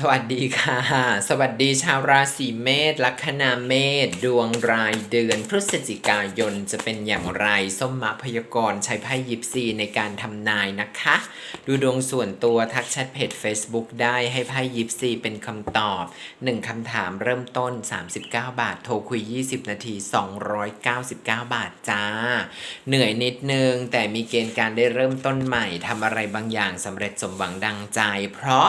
สวัสดีค่ะ สวัสดีชาวราศีเมษลัคนาเมษดวงรายเดือนพฤศจิกายนจะเป็นอย่างไร ส้มมาพยากรณ์ใช้ไพ่ยิปซีในการทำนายนะคะ ดูดวงส่วนตัวทักแชทเพจ Facebook ได้ให้ไพ่ยิปซีเป็นคำตอบ 1 คำถามเริ่มต้น 39 บาท โทรคุย 20 นาที 299 บาทจ้า เหนื่อยนิดนึง แต่มีเกณฑ์การได้เริ่มต้นใหม่ทำอะไรบางอย่างสำเร็จสมหวังดังใจ เพราะ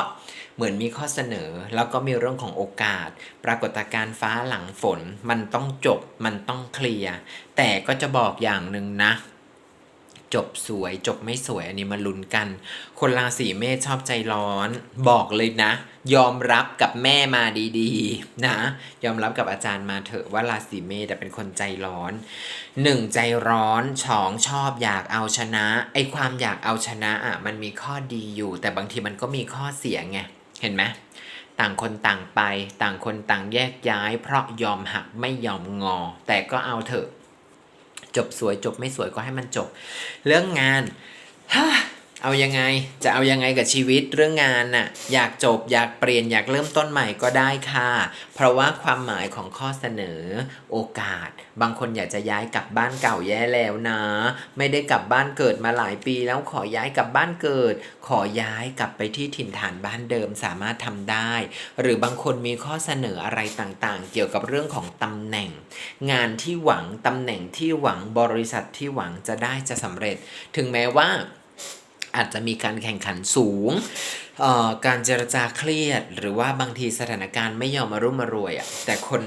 เหมือนมีข้อเสนอ แล้วก็มีเรื่องของโอกาส ปรากฏการณ์ฟ้าหลังฝน มันต้องจบ มันต้องเคลียร์ แต่ก็จะบอกอย่างหนึ่งนะจบสวยจบไม่สวยอันนี้มาลุ้นกัน คนราศีเมษชอบใจร้อน บอกเลยนะ ยอมรับกับแม่มาดีๆ นะ ยอมรับกับอาจารย์มาเถอะว่าราศีเมษแต่เป็นคนใจร้อนหนึ่งใจร้อนสองชอบอยากเอาชนะ ไอความอยากเอาชนะอะมันมีข้อดีอยู่ แต่บางทีมันก็มีข้อเสียไง เห็นไหมต่างคนต่างไป ต่างคนต่างแยกย้าย เพราะยอมหักไม่ยอมงอ แต่ก็เอาเถอะ จบสวยจบไม่สวยก็ให้มันจบ เรื่องงานฮ เอายังไงจะเอายังไงกับชีวิตเรื่องงานน่ะอยากจบอยากเปลี่ยนอยากเริ่มต้นใหม่ก็ได้ค่ะ เพราะว่าความหมายของข้อเสนอ โอกาส บางคนอยากจะย้ายกลับบ้านเก่าแย่แล้วนะ ไม่ได้กลับบ้านเกิดมาหลายปีแล้วขอย้ายกลับบ้านเกิด ขอย้ายกลับไปที่ถิ่นฐานบ้านเดิมสามารถทำได้ หรือบางคนมีข้อเสนออะไรต่างๆ เกี่ยวกับเรื่องของตำแหน่ง งานที่หวังตำแหน่งที่หวังบริษัทที่หวังจะได้จะสำเร็จ ถึงแม้ว่า อาจจะมีการแข่งขันสูง การเจรจาเครียด หรือว่าบางทีสถานการณ์ไม่ยอมมารุ่มมารวยอะแต่คน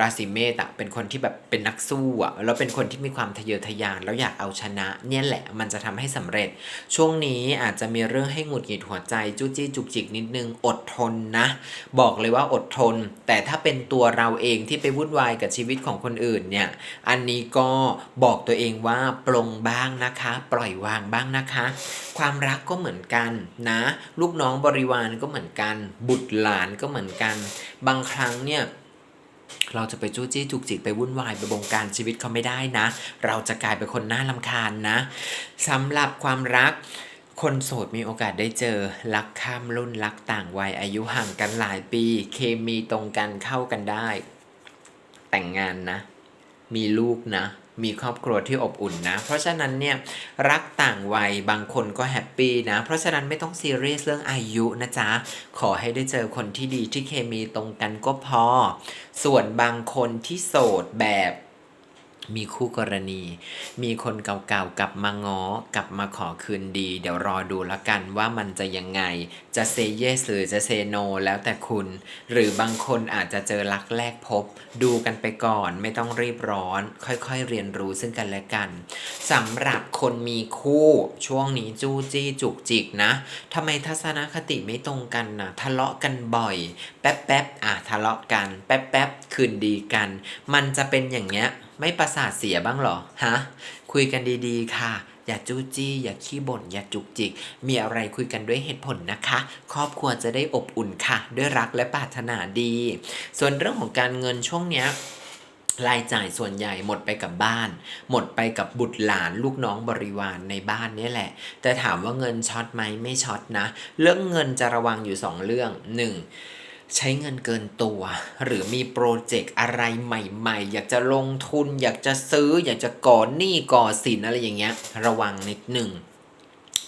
ราศีเมษอะเป็นคนที่แบบเป็นนักสู้อะแล้วเป็นคนที่มีความทะเยอทะยานแล้วอยากเอาชนะ เนี่ยแหละมันจะทำให้สำเร็จ ช่วงนี้อาจจะมีเรื่องให้หงุดหงิดหัวใจจู้จี้จุกจิกนิดนึงอดทนนะ บอกเลยว่าอดทน แต่ถ้าเป็นตัวเราเองที่ไปวุ่นวายกับชีวิตของคนอื่นเนี่ยอันนี้ก็บอกตัวเองว่าปลงบ้างนะคะ ปล่อยวางบ้างนะคะ ความรักก็เหมือนกันนะ ลูกน้องบริวารก็เหมือนกัน บุตรหลานก็เหมือนกัน บางครั้งเนี่ย เราจะไปจู้จี้จุกจิกไปวุ่นวายไปบงการชีวิตเขาไม่ได้นะ เราจะกลายเป็นคนน่าลำคาญนะสำหรับความรักคนโสดมีโอกาสได้เจอรักข้ามรุ่นรักต่างวัยอายุห่างกันหลายปี เคมีตรงกันเข้ากันได้ แต่งงานนะ มีลูกนะ มีครอบครัวที่อบอุ่นนะ เพราะฉะนั้นเนี่ยรักต่างวัยบางคนก็แฮปปี้นะ เพราะฉะนั้นไม่ต้องซีเรียสเรื่องอายุนะจ๊ะ ขอให้ได้เจอคนที่ดีที่เคมีตรงกันก็พอ ส่วนบางคนที่โสดแบบ มีคู่กรณี มีคนเก่าๆกลับมาง้อกลับมาขอคืนดี เดี๋ยวรอดูล้วกันว่ามันจะยังไง จะเซเยสหรือจะเซโนแล้วแต่คุณ หรือบางคนอาจจะเจอรักแรกพบ ดูกันไปก่อนไม่ต้องรีบร้อน ค่อยๆเรียนรู้ซึ่งกันและกันสำหรับคนมีคู่ช่วงนี้จู้จี้จุกจิกนะทำไมทัศนคติไม่ตรงกันนะทะเลาะกันบ่อย แป๊บๆอะทะเลาะกัน แป๊บแป๊บๆคืนดีกัน มันจะเป็นอย่างเงี้ย ไม่ประสาทเสียบ้างหรอ ฮะ คุยกันดีๆ ค่ะ อย่าจู้จี้ อย่าขี้บ่น อย่าจุกจิก มีอะไรคุยกันด้วยเหตุผลนะคะ ครอบครัวจะได้อบอุ่นค่ะ ด้วยรักและปรารถนาดี ส่วนเรื่องของการเงินช่วงเนี้ยรายจ่ายส่วนใหญ่หมดไปกับบ้าน หมดไปกับบุตรหลานลูกน้องบริวารในบ้านนี่แหละ แต่ถามว่าเงินช็อตไหมไม่ช็อตนะ เรื่องเงินจะระวังอยู่ 2 เรื่อง 1. ใช้เงินเกินตัว หรือมีโปรเจกต์อะไรใหม่ ๆ อยากจะลงทุน อยากจะซื้อ อยากจะก่อหนี้ก่อสินอะไรอย่างเงี้ย ระวังนิดหนึ่ง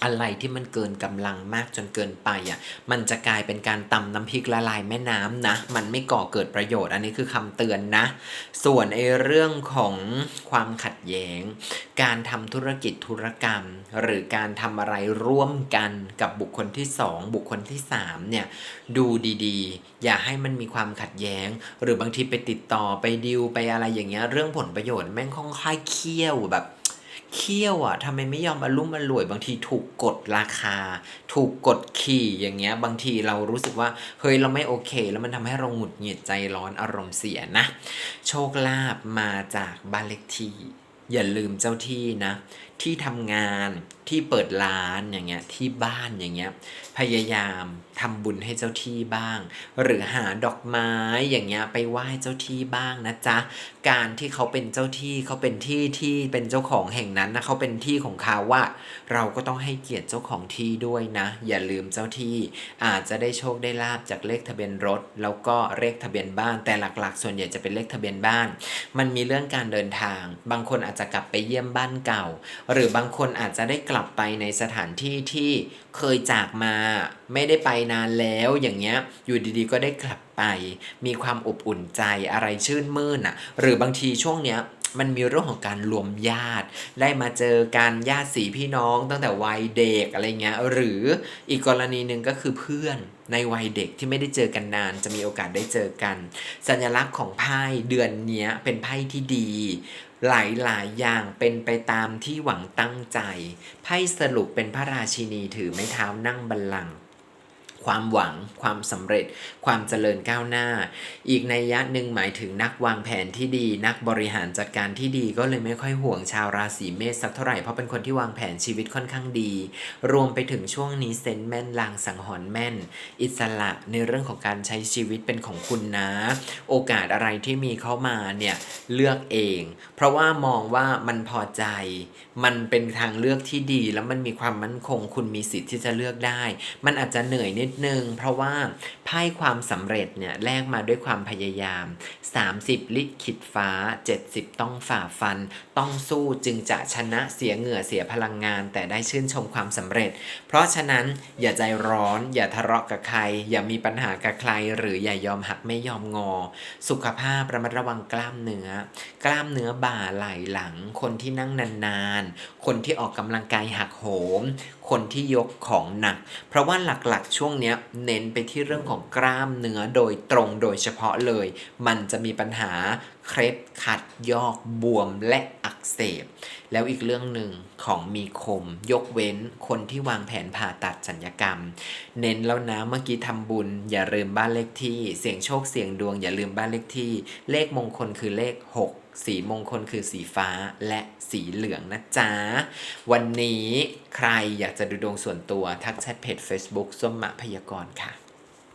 อะไรที่มันเกินกำลังมากจนเกินไปอะมันจะกลายเป็นการตำน้ำพริกละลายแม่น้ำนะ มันไม่ก่อเกิดประโยชน์ อันนี้คือคำเตือนนะ ส่วนไอ้เรื่องของความขัดแย้ง การทำธุรกิจธุรกรรม หรือการทำอะไรร่วมกันกับบุคคลที่สองบุคคลที่สามเนี่ย ดูดีๆ อย่าให้มันมีความขัดแย้ง หรือบางทีไปติดต่อไปดิวไปอะไรอย่างเงี้ยเรื่องผลประโยชน์แม่งค่อนข้างเคี่ยวแบบ เคี่ยวอะทำไมไม่ยอมอารุ่มอร่วย บางทีถูกกดราคา ถูกกดขี่อย่างเงี้ย บางทีเรารู้สึกว่าเฮ้ยเราไม่โอเค แล้วมันทำให้เราหงุดหงิดใจร้อนอารมณ์เสียนะ โชคลาภมาจากบ้านเลขที่อย่าลืมเจ้าที่นะ ที่ทำงาน ที่เปิดร้านอย่างเงี้ยที่บ้านอย่างเงี้ยพยายามทำบุญให้เจ้าที่บ้าง หรือหาดอกไม้อย่างเงี้ยไปไหว้เจ้าที่บ้างนะจ๊ะการที่เขาเป็นเจ้าที่เขาเป็นที่ที่เป็นเจ้าของแห่งนั้นนะเขาเป็นที่ของเขาว่า เราก็ต้องให้เกียรติเจ้าของที่ด้วยนะ อย่าลืมเจ้าที่อาจจะได้โชคได้ลาบจากเลขทะเบียนรถ แล้วก็เลขทะเบียนบ้าน แต่หลักๆ ส่วนใหญ่จะเป็นเลขทะเบียนบ้าน มันมีเรื่องการเดินทาง บางคนอาจจะกลับไปเยี่ยมบ้านเก่า หรือบางคนอาจจะได้กลับับไปในสถานที่ที่เคยจากมาไม่ได้ไปนานแล้วอย่างเงี้ยอยู่ดีๆ ก็ได้กลับไป มีความอบอุ่นใจอะไรชื่นมื่นอะ หรือบางทีช่วงเนี้ยมันมีเรื่องของการรวมญาติ ได้มาเจอการญาติสีพี่น้องตั้งแต่วัยเด็กอะไรเงี้ยหรืออีกกรณีหนึ่งก็คือเพื่อนในวัยเด็กที่ไม่ได้เจอกันนาน จะมีโอกาสได้เจอกัน สัญลักษณ์ของไพ่เดือนนี้เป็นไพ่ที่ดี หลายหลายๆ อย่างเป็นไปตามที่หวังตั้งใจ ไพ่สรุปเป็นพระราชินีถือไม้เท้านั่งบัลลังก์ ความหวัง ความสำเร็จ ความเจริญก้าวหน้า อีกในยะหนึ่งหมายถึงนักวางแผนที่ดี นักบริหารจัดการที่ดีก็เลยไม่ค่อยห่วงชาวราศีเมษสักเท่าไหร่เพราะเป็นคนที่วางแผนชีวิตค่อนข้างดี รวมไปถึงช่วงนี้เซนแม่นลางสังหรณ์แม่น อิสระในเรื่องของการใช้ชีวิตเป็นของคุณนะ โอกาสอะไรที่มีเข้ามาเนี่ยเลือกเอง เพราะว่ามองว่ามันพอใจ มันเป็นทางเลือกที่ดีแล้วมันมีความมั่นคงคุณมีสิทธิ์ที่จะเลือกได้ มันอาจจะเหนื่อยนิดนึง เพราะว่าไพ่ความสำเร็จเนี่ยแลกมาด้วยความพยายาม 30 ลิขิตฟ้า 70 ต้องฝ่าฟัน ต้องสู้จึงจะชนะเสียเหงื่อเสียพลังงาน แต่ได้ชื่นชมความสำเร็จ เพราะฉะนั้นอย่าใจร้อน อย่าทะเลาะกับใคร อย่ามีปัญหากับใคร หรืออย่ายอมหักไม่ยอมงอ สุขภาพระมัดระวังกล้ามเนื้อ กล้ามเนื้อบ่าไหล่หลัง คนที่นั่งนานๆ คนที่ออกกำลังกายหักโหม คนที่ยกของหนัก เพราะว่าหลักๆ ช่วงเนี้ยเน้นไปที่เรื่องของกล้ามเนื้อโดยตรงโดยเฉพาะเลย มันจะมีปัญหาเคล็ดขัดยอกบวมและอักเสบ แล้วอีกเรื่องหนึ่งของมีคม ยกเว้นคนที่วางแผนผ่าตัดสัญญกรรม เน้นแล้วนะเมื่อกี้ทำบุญ อย่าลืมบ้านเลขที่ เสี่ยงโชคเสี่ยงดวง อย่าลืมบ้านเลขที่ เลขมงคลคือเลข 6 สีมงคลคือสีฟ้าและสีเหลืองนะจ๊ะ วันนี้ใครอยากจะดูดวงส่วนตัวทักแชทเพจ Facebook ส้มมะพยากรณ์ค่ะ